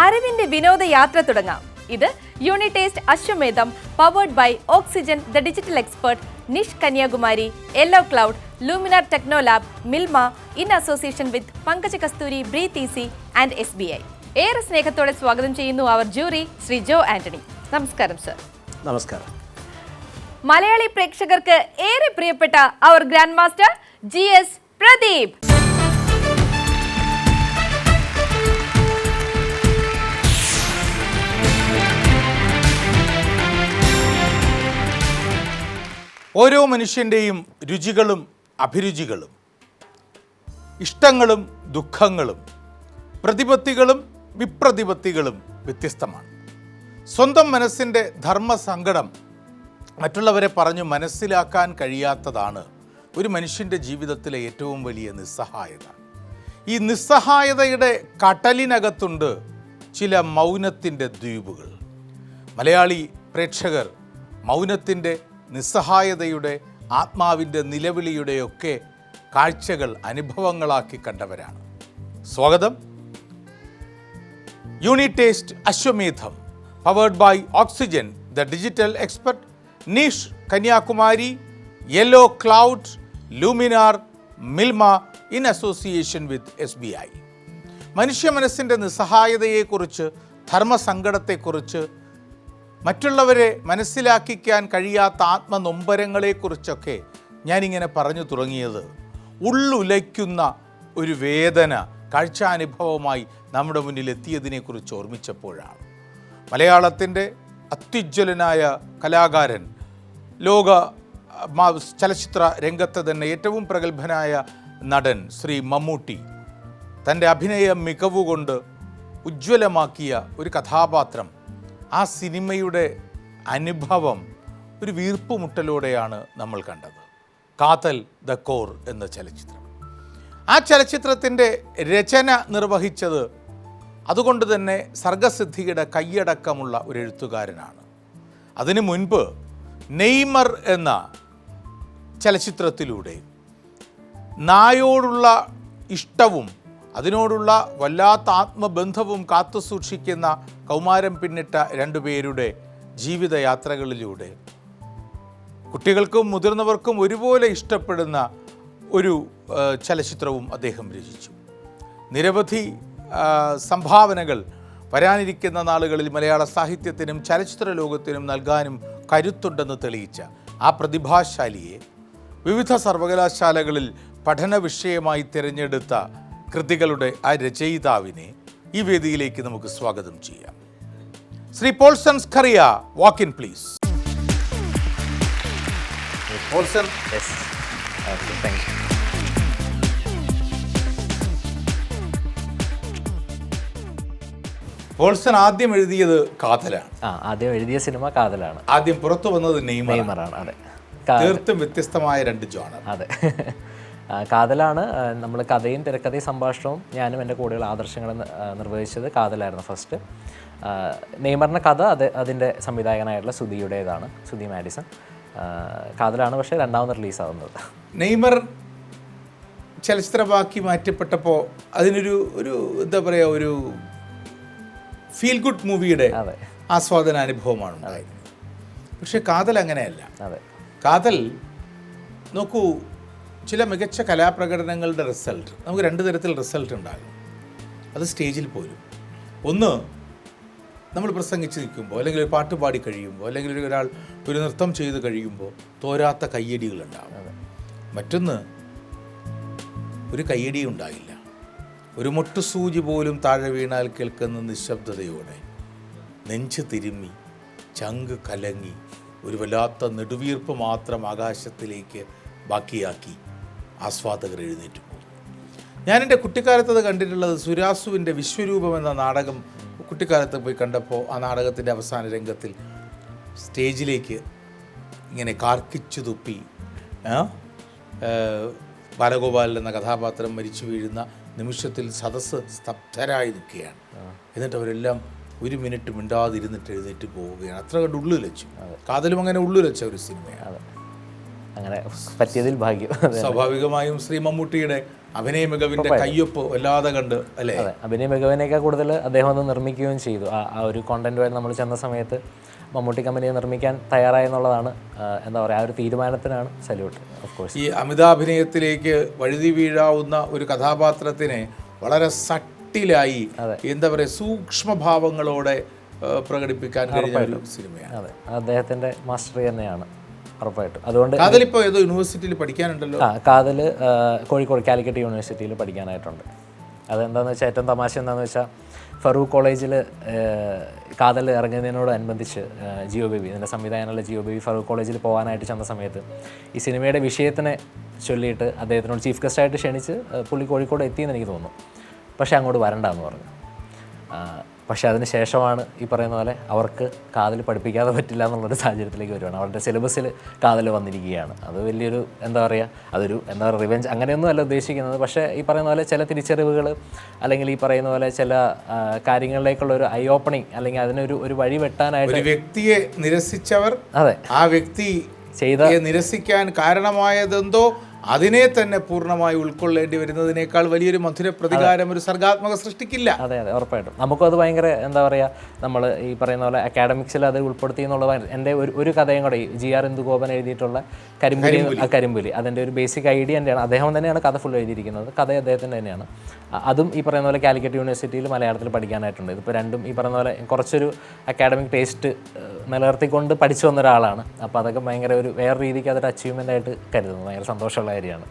അറിവിന്റെ വിനോദയാത്ര തുടങ്ങാം. ഇത് Unitest Ashwamedham powered by oxygen the digital expert Nish Kanyakumari yellow cloud luminar techno lab Milma in association with Pankaja Kasthuri breathe easy and S B I ഏറെ സ്നേഹത്തോടെ സ്വാഗതം ചെയ്യുന്നു അവർ jury Shri Jo Antony. നമസ്കാരം sir നമസ്കാരം. മലയാളി പ്രേക്ഷകർക്ക് ഏറെ പ്രിയപ്പെട്ട our grand master G S Pradeep. ഓരോ മനുഷ്യന്റെയും രുചികളും അഭിരുചികളും ഇഷ്ടങ്ങളും ദുഃഖങ്ങളും പ്രതിപത്തികളും വിപ്രതിപത്തികളും വ്യത്യസ്തമാണ്. സ്വന്തം മനസ്സിന്റെ ധർമ്മസങ്കടം മറ്റുള്ളവരെ പറഞ്ഞു മനസ്സിലാക്കാൻ കഴിയാത്തതാണ് ഒരു മനുഷ്യന്റെ ജീവിതത്തിലെ ഏറ്റവും വലിയ നിസ്സഹായത. ഈ നിസ്സഹായതയുടെ കടലിനകത്തുണ്ട് ചില മൗനത്തിന്റെ ദ്വീപുകൾ. മലയാളി പ്രേക്ഷകർ മൗനത്തിന്റെ നിസ്സഹായതയുടെ ആത്മാവിന്റെ നിലവിളിയുടെയൊക്കെ കാഴ്ചകൾ അനുഭവങ്ങളാക്കി കണ്ടവരാണ്. സ്വാഗതം. Unitest Ashwamedham powered by oxygen the digital expert Nish Kanyakumari yellow cloud luminar Milma in association with S B I മനുഷ്യ മനസ്സിന്റെ നിസ്സഹായതയെക്കുറിച്ച് ധർമ്മസങ്കടത്തെക്കുറിച്ച് മറ്റുള്ളവരെ മനസ്സിലാക്കിക്കാൻ കഴിയാത്ത ആത്മനൊമ്പരങ്ങളെക്കുറിച്ചൊക്കെ ഞാനിങ്ങനെ പറഞ്ഞു തുടങ്ങിയത്. ഉള്ളുലയ്ക്കുന്ന ഒരു വേദന കാഴ്ചാനുഭവമായി നമ്മുടെ മുന്നിൽ എത്തിയതിനെക്കുറിച്ച് ഓർമ്മിച്ചപ്പോഴാണ്. മലയാളത്തിന്റെ അത്യുജ്വലനായ കലാകാരൻ ലോക ചലച്ചിത്ര രംഗത്ത് തന്നെ ഏറ്റവും പ്രഗത്ഭനായ നടൻ ശ്രീ മമ്മൂട്ടി തന്റെ അഭിനയ മികവുകൊണ്ട് ഉജ്ജ്വലമാക്കിയ ഒരു കഥാപാത്രം ആ സിനിമയുടെ അനുഭവം ഒരു വീർപ്പുമുട്ടലോടെയാണ് നമ്മൾ കണ്ടത്. കാതൽ ദ കോർ എന്ന ചലച്ചിത്രം. ആ ചലച്ചിത്രത്തിന്റെ രചന നിർവഹിച്ചത് അതുകൊണ്ട് തന്നെ സർഗസിദ്ധിയുടെ കൈയടക്കമുള്ള ഒരു എഴുത്തുകാരനാണ്. അതിനു മുൻപ് നെയ്മർ എന്ന ചലച്ചിത്രത്തിലൂടെ നായോടുള്ള ഇഷ്ടവും അതിനോടുള്ള വല്ലാത്ത ആത്മബന്ധവും കാത്തു സൂക്ഷിക്കുന്ന കൗമാരം പിന്നിട്ട രണ്ടുപേരുടെ ജീവിതയാത്രകളിലൂടെ. കുട്ടികൾക്കും മുതിർന്നവർക്കും ഒരുപോലെ ഇഷ്ടപ്പെടുന്ന ഒരു ചലച്ചിത്രവും അദ്ദേഹം രചിച്ചു. നിരവധി സംഭാവനകൾ വരാനിരിക്കുന്ന നാളുകളിൽ മലയാള സാഹിത്യത്തിനും ചലച്ചിത്ര ലോകത്തിനും നൽകാനും കരുത്തുണ്ടെന്ന് തെളിയിച്ച ആ പ്രതിഭാശാലിയെ വിവിധ സർവകലാശാലകളിൽ പഠന വിഷയമായി തിരഞ്ഞെടുത്ത കൃതികളുടെ ആ രചയിതാവിനെ ഈ വേദിയിലേക്ക് നമുക്ക് സ്വാഗതം ചെയ്യാം. Shri Paulson Scaria walk in please Paulson. Paulson ആദ്യം എഴുതിയത് കാതലാണ്. ആ ആദ്യം എഴുതിയ സിനിമ കാതലാണ്. ആദ്യം പുറത്തു വന്നത് നെയ്മറാണ്. അതെ. തീർത്തും വ്യത്യസ്തമായ രണ്ട് ജോണർ. അതെ. കാതലാണ്. നമ്മൾ കഥയും തിരക്കഥയും സംഭാഷണവും ഞാനും എന്റെ കൂടെയുള്ള ആദർശങ്ങളും ആ, നിർവഹിച്ചത് കാതലായിരുന്നു ഫസ്റ്റ്. നെയ്മറിന്റെ കഥ അത് അതിന്റെ സംവിധായകനായിട്ടുള്ള സുധിയുടേതാണ് സുധി മാഡിസൺ. കാതലാണ് പക്ഷേ രണ്ടാമത് റിലീസാവുന്നത്. നെയ്മർ ചലച്ചിത്രമാക്കി മാറ്റപ്പെട്ടപ്പോൾ അതിനൊരു ഒരു എന്താ പറയുക ഒരു ഫീൽ ഗുഡ് മൂവിയുടെ ആസ്വാദന അനുഭവമാണ് ഉണ്ടായത് പക്ഷേ കാതൽ അങ്ങനെയല്ല. അതെ. കാതൽ നോക്കൂ ചില മികച്ച കലാപ്രകടനങ്ങളുടെ റിസൾട്ട് നമുക്ക് രണ്ട് തരത്തിൽ റിസൾട്ട് ഉണ്ടാകും. അത് സ്റ്റേജിൽ പോലും. ഒന്ന് നമ്മൾ പ്രസംഗിച്ച് നിൽക്കുമ്പോൾ അല്ലെങ്കിൽ ഒരു പാട്ട് പാടി കഴിയുമ്പോൾ അല്ലെങ്കിൽ ഒരാൾ ഒരു നൃത്തം ചെയ്ത് കഴിയുമ്പോൾ തോരാത്ത കയ്യടികളുണ്ടാവും മറ്റൊന്ന് ഒരു കയ്യടി ഉണ്ടാകില്ല ഒരു മൊട്ടുസൂചി പോലും താഴെ വീണാൽ കേൾക്കുന്ന നിശബ്ദതയോടെ നെഞ്ച് തിരുമ്മി ചങ്ക് കലങ്ങി ഒരു വല്ലാത്ത നെടുവീർപ്പ് മാത്രം ആകാശത്തിലേക്ക് ബാക്കിയാക്കി ആസ്വാദകർ എഴുന്നേറ്റു. പോകും ഞാൻ എന്റെ കുട്ടിക്കാലത്ത് അത് കണ്ടിട്ടുള്ളത് സുരാസുവിന്റെ വിശ്വരൂപം എന്ന നാടകം കുട്ടിക്കാലത്ത് പോയി കണ്ടപ്പോൾ ആ നാടകത്തിന്റെ അവസാന രംഗത്തിൽ സ്റ്റേജിലേക്ക് ഇങ്ങനെ കാർക്കിച്ചു തുപ്പി ബാലഗോപാലൻ എന്ന കഥാപാത്രം മരിച്ചു വീഴുന്ന നിമിഷത്തിൽ സദസ്സ് സ്തബ്ധരായി നിൽക്കുകയാണ്. എന്നിട്ട് അവരെല്ലാം ഒരു മിനിറ്റ് മിണ്ടാതിരുന്നിട്ട് എഴുന്നേറ്റ് പോവുകയാണ്. അത്ര കണ്ട് ഉള്ളിലച്ചു കാതലും അങ്ങനെ ഉള്ളിലച്ച ഒരു സിനിമയാണ്. അങ്ങനെ പറ്റിയതിൽ ഭാഗ്യം. സ്വാഭാവികമായും ശ്രീ മമ്മൂട്ടിയുടെ അഭിനയ മികവിന്റെ കയ്യൊപ്പ് വല്ലാതെ കണ്ട് അല്ലേ? അതെ അഭിനയ മികവിനേക്കാൾ കൂടുതൽ അദ്ദേഹം ഒന്ന് നിർമ്മിക്കുകയും ചെയ്തു. ആ ആ ഒരു കോണ്ടന്റുമായി നമ്മൾ ചെന്ന സമയത്ത് മമ്മൂട്ടി കമ്പനിയെ നിർമ്മിക്കാൻ തയ്യാറായെന്നുള്ളതാണ് എന്നുള്ളതാണ് എന്താ പറയുക ആ ഒരു തീരുമാനത്തിനാണ് സല്യൂട്ട് ഓഫ് കോഴ്സ് ഈ അമിതാഭിനയത്തിലേക്ക് വഴുതി വീഴാവുന്ന ഒരു കഥാപാത്രത്തിനെ വളരെ സട്ടിലായി എന്താ പറയുക സൂക്ഷ്മഭാവങ്ങളോടെ പ്രകടിപ്പിക്കാൻ കഴിഞ്ഞ ഒരു സിനിമയാണ്. അതെ അദ്ദേഹത്തിന്റെ മാസ്റ്ററി തന്നെയാണ് ഉറപ്പായിട്ടും. അതുകൊണ്ട് കാതലിപ്പോൾ ഏതോ യൂണിവേഴ്സിറ്റിയിൽ പഠിക്കാനുണ്ടല്ലോ. ആ കാതൽ കോഴിക്കോട് കാലിക്കറ്റ് യൂണിവേഴ്സിറ്റിയിൽ പഠിക്കാനായിട്ടുണ്ട്. അതെന്താണെന്ന് വെച്ചാൽ ഏറ്റവും തമാശ എന്താണെന്ന് വെച്ചാൽ ഫറൂഖ് കോളേജിൽ കാതൽ ഇറങ്ങുന്നതിനോടനുബന്ധിച്ച് ജിയോ ബേബി ഇതിന്റെ സംവിധാനമുള്ള ജിയോ ബേബി ഫറൂഖ് കോളേജിൽ പോകാനായിട്ട് ചെന്ന സമയത്ത് ഈ സിനിമയുടെ വിഷയത്തിനെ ചൊല്ലിയിട്ട് അദ്ദേഹത്തിനോട് ചീഫ് ഗസ്റ്റായിട്ട് ക്ഷണിച്ച് പുള്ളി കോഴിക്കോട് എത്തിയെന്ന് എനിക്ക് തോന്നുന്നു. പക്ഷേ അങ്ങോട്ട് വരണ്ടെന്ന് പറഞ്ഞു. പക്ഷേ അതിന് ശേഷമാണ് ഈ പറയുന്ന പോലെ അവർക്ക് കാതൽ പഠിപ്പിക്കാതെ പറ്റില്ല എന്നുള്ളൊരു സാഹചര്യത്തിലേക്ക് വരുവാണ്. അവരുടെ സിലബസിൽ കാതൽ വന്നിരിക്കുകയാണ്. അത് വലിയൊരു എന്താ പറയുക അതൊരു എന്താ പറയുക റിവെഞ്ച് അങ്ങനെയൊന്നും അല്ല ഉദ്ദേശിക്കുന്നത്. പക്ഷേ ഈ പറയുന്ന പോലെ ചില തിരിച്ചറിവുകൾ അല്ലെങ്കിൽ ഈ പറയുന്ന പോലെ ചില കാര്യങ്ങളിലേക്കുള്ള ഒരു ഐ ഓപ്പണിങ് അല്ലെങ്കിൽ അതിനൊരു ഒരു വഴി വെട്ടാനായിട്ട് വ്യക്തിയെ നിരസിച്ചവർ അതെ. ആ വ്യക്തി ചെയ്ത നിരസിക്കാൻ കാരണമായതെന്തോ അതിനെ തന്നെ പൂർണമായി ഉൾക്കൊള്ളേണ്ടി വരുന്നതിനേക്കാൾ വലിയൊരു മധുര പ്രതികാരം ഒരു സർഗാത്മക സൃഷ്ടിക്കില്ല. അതെ അതെ ഉറപ്പായിട്ടും. നമുക്കും അത് ഭയങ്കര എന്താ പറയുക നമ്മൾ ഈ പറയുന്ന പോലെ അക്കാഡമിക്സിൽ അത് ഉൾപ്പെടുത്തി എന്നുള്ള എന്റെ ഒരു ഒരു കഥയും കൂടെ ജി ആർ ഇന്ദുഗോപൻ എഴുതിയിട്ടുള്ള കരിമ്പുലി ആ കരിമ്പുലി. അതിന്റെ ഒരു ബേസിക് ഐഡിയ തന്നെയാണ്. അദ്ദേഹം തന്നെയാണ് കഥ ഫുൾ എഴുതിയിരിക്കുന്നത്. കഥ അദ്ദേഹത്തിന്റെ തന്നെയാണ്. അതും ഈ പറയുന്ന പോലെ കാലിക്കറ്റ് യൂണിവേഴ്സിറ്റിയിൽ മലയാളത്തിൽ പഠിക്കാനായിട്ടുണ്ട്. ഇതിപ്പോൾ രണ്ടും ഈ പറയുന്ന പോലെ കുറച്ചൊരു അക്കാഡമിക് ടേസ്റ്റ് നിലനിർത്തിക്കൊണ്ട് പഠിച്ചു വന്ന ഒരാളാണ്. അപ്പോൾ അതൊക്കെ ഭയങ്കര ഒരു വേറെ രീതിക്ക് അതൊരു അച്ചീവ്മെന്റ് ആയിട്ട് കരുതുന്നു. ഭയങ്കര സന്തോഷമുള്ള കാര്യമാണ്.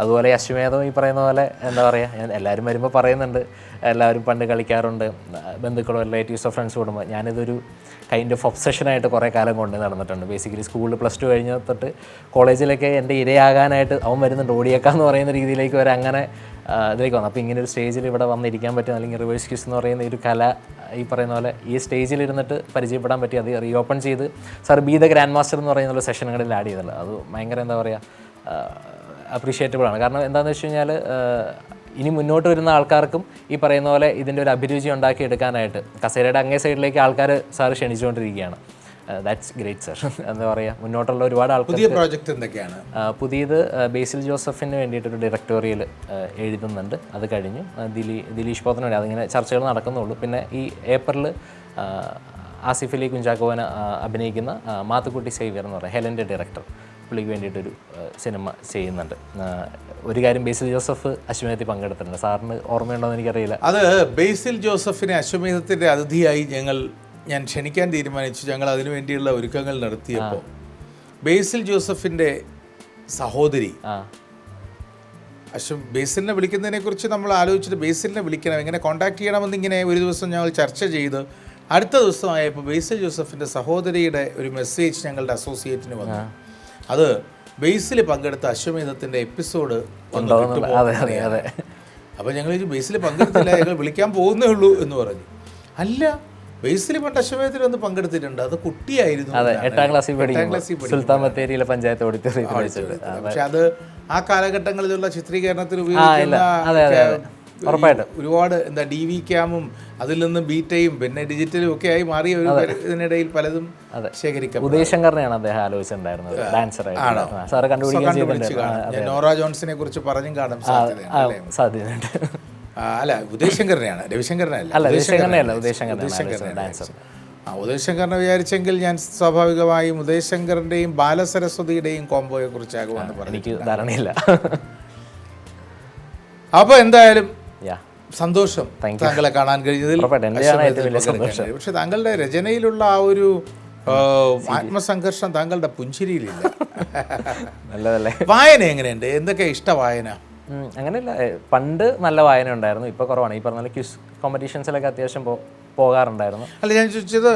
അതുപോലെ അശ്വമേധം ഈ പറയുന്ന പോലെ എന്താ പറയുക ഞാൻ എല്ലാവരും വരുമ്പോൾ പറയുന്നുണ്ട്. എല്ലാവരും പണ്ട് കളിക്കാറുണ്ട്. ബന്ധുക്കളോ റിലേറ്റീവ്സോ ഫ്രണ്ട്സ് കൂടുമ്പോൾ ഞാനിതൊരു കൈൻഡ് ഓഫ് ഒബ്സഷനായിട്ട് കുറേ കാലം കൊണ്ട് നടന്നിട്ടുണ്ട്. ബേസിക്കലി സ്കൂളിൽ പ്ലസ് ടു കഴിഞ്ഞ തൊട്ട് കോളേജിലൊക്കെ എന്റെ ഇരയാകാനായിട്ട് അവൻ വരുന്നുണ്ട്. ഓടിയേക്കാന്ന് പറയുന്ന രീതിയിലേക്ക് വരെ അങ്ങനെ ഇതിലേക്ക് വന്നു. അപ്പോൾ ഇങ്ങനെ ഒരു സ്റ്റേജിൽ ഇവിടെ വന്നിരിക്കാൻ പറ്റും അല്ലെങ്കിൽ റിവേഴ്സ് ക്യൂസ് എന്ന് പറയുന്ന ഒരു കല ഈ പറയുന്ന പോലെ ഈ സ്റ്റേജിൽ ഇരുന്നിട്ട് പരിചയപ്പെടാൻ പറ്റി അത് റീ ഓപ്പൺ ചെയ്ത് sir be the grand master എന്ന് പറയുന്ന സെഷനുകളിൽ ആഡ് ചെയ്തല്ലോ. അത് ഭയങ്കര എന്താ പറയുക അപ്രീഷിയേറ്റബിൾ ആണ്. കാരണം എന്താണെന്ന് വെച്ച് കഴിഞ്ഞാൽ ഇനി മുന്നോട്ട് വരുന്ന ആൾക്കാർക്കും ഈ പറയുന്ന പോലെ ഇതിന്റെ ഒരു അഭിരുചി ഉണ്ടാക്കി എടുക്കാനായിട്ട് കസേരയുടെ അങ്ങേ സൈഡിലേക്ക് ആൾക്കാർ സാറ് ക്ഷണിച്ചുകൊണ്ടിരിക്കുകയാണ്. ദാറ്റ്സ് ഗ്രേറ്റ് സർ എന്താ പറയുക മുന്നോട്ടുള്ള ഒരുപാട് ആൾക്കാർ പുതിയ പ്രോജക്റ്റ് എന്തൊക്കെയാണ്? പുതിയത് ബേസിൽ ജോസഫിന് വേണ്ടിയിട്ടൊരു ഡയറക്ടോറിയൽ എഴുതുന്നുണ്ട്. അത് കഴിഞ്ഞു. ദിലി ദിലീ ദിലീഷ് പോത്തിന് വേണ്ടി അതിങ്ങനെ ചർച്ചകൾ നടക്കുന്നുള്ളൂ. പിന്നെ ഈ ഏപ്രിൽ ആസിഫ് അലി കുഞ്ചാക്കോവന അഭിനയിക്കുന്ന മാത്തുക്കുട്ടി സേവിയർ എന്ന് പറയുന്നത് ഹെലന്റെ ഡയറക്ടർ പുള്ളിക്ക് വേണ്ടിയിട്ടൊരു സിനിമ ചെയ്യുന്നുണ്ട്. ഒരു കാര്യം ബേസിൽ ജോസഫ് അശ്വമേധത്തിൽ പങ്കെടുത്തിട്ടുണ്ട്. സാറിന് ഓർമ്മയുണ്ടോ എന്ന് എനിക്കറിയില്ല. അത് ബേസിൽ ജോസഫിനെ അശ്വമേധത്തിന്റെ അതിഥിയായി ഞങ്ങൾ ഞാൻ ക്ഷണിക്കാൻ തീരുമാനിച്ചു. ഞങ്ങൾ അതിനു വേണ്ടിയുള്ള ഒരുക്കങ്ങൾ നടത്തിയപ്പോൾ ബേസിൽ ജോസഫിന്റെ സഹോദരി. പക്ഷെ ബേസിലിനെ വിളിക്കുന്നതിനെ കുറിച്ച് നമ്മൾ ആലോചിച്ചിട്ട് ബേസിലിനെ വിളിക്കണം. എങ്ങനെ കോൺടാക്ട് ചെയ്യണമെന്ന് ഇങ്ങനെ ഒരു ദിവസം ഞങ്ങൾ ചർച്ച ചെയ്ത് അടുത്ത ദിവസമായപ്പോൾ ബേസിൽ ജോസഫിന്റെ സഹോദരിയുടെ ഒരു മെസ്സേജ് ഞങ്ങളുടെ അസോസിയേറ്റിന് വന്നു. അത് ബേസിൽ പങ്കെടുത്ത അശ്വമേധത്തിന്റെ എപ്പിസോഡ് അപ്പോൾ ഞങ്ങൾ ബേസിൽ പങ്കെടുത്തില്ല ഞങ്ങൾ വിളിക്കാൻ പോകുന്നേ ഉള്ളൂ എന്ന് പറഞ്ഞു. അല്ല ബേസിൽ പണ്ട് അശ്വമേധത്തിൽ ഒന്ന് പങ്കെടുത്തിട്ടുണ്ട്. അത് കുട്ടിയായിരുന്നു അതെ. എട്ടാം ക്ലാസ്സിൽ പഠിക്കുമ്പോൾ. സുൽത്താൻ ബത്തേരിയിലെ പഞ്ചായത്ത് ഓഡിറ്റോറിയത്തിൽ വെച്ചിട്ട് പക്ഷെ അത് ആ കാലഘട്ടങ്ങളിലുള്ള ചിത്രീകരണത്തിൽ. ഉപയോഗിക്കുന്ന ഉറപ്പായിട്ടും. ഒരുപാട് എന്താ ഡി വി ക്യാമും അതിൽ നിന്ന് ബീറ്റയും പിന്നെ ഡിജിറ്റലും ഒക്കെ ആയി മാറിയ ഒരു ഇതിനിടയിൽ പലതും ശേഖരിക്കും ഉദയശങ്കറിനെയാണ് അദ്ദേഹം ആലോചിച്ചിട്ടുണ്ടായിരുന്നത്. ഡാൻസറായിട്ട് സാറ് കണ്ടുപിടിക്കാൻ നോറ ജോൺസിനെ കുറിച്ച് പറഞ്ഞും കാണാൻ സാധ്യതയാണ് സാധ്യതയുണ്ട്. അല്ല ഉദയശങ്കറിനെയാണ് രവിശങ്കരനല്ല. ഉദയശങ്കരനെയാണ്. ഉദയശങ്കറിനാണ് ഡാൻസർ. ആ ഉദയശങ്കറിനെ വിചാരിച്ചെങ്കിൽ ഞാൻ സ്വാഭാവികമായും ഉദയശങ്കറിന്റെയും ബാലസരസ്വതിയുടെയും കോംബോയെ കുറിച്ചാകുമെന്ന് പറഞ്ഞു എനിക്ക് ധാരണയില്ല. അപ്പൊ എന്തായാലും സന്തോഷം താങ്കളെ കാണാൻ കഴിഞ്ഞതിൽ. പക്ഷെ താങ്കളുടെ രചനയിലുള്ള ആ ഒരു ആത്മസംഘർഷം താങ്കളുടെ പുഞ്ചിരിയിലില്ല. വായന എങ്ങനെയുണ്ട്? എന്തൊക്കെ ഇഷ്ട വായന? അങ്ങനെയല്ല. പണ്ട് നല്ല വായന ഉണ്ടായിരുന്നു ഇപ്പോൾ കുറവാണ്. ഈ പറഞ്ഞ ക്വിസ് ക്യൂസ് കോമ്പറ്റീഷൻസിലൊക്കെ അത്യാവശ്യം പോകാറുണ്ടായിരുന്നു. അല്ല ഞാൻ ചോദിച്ചത്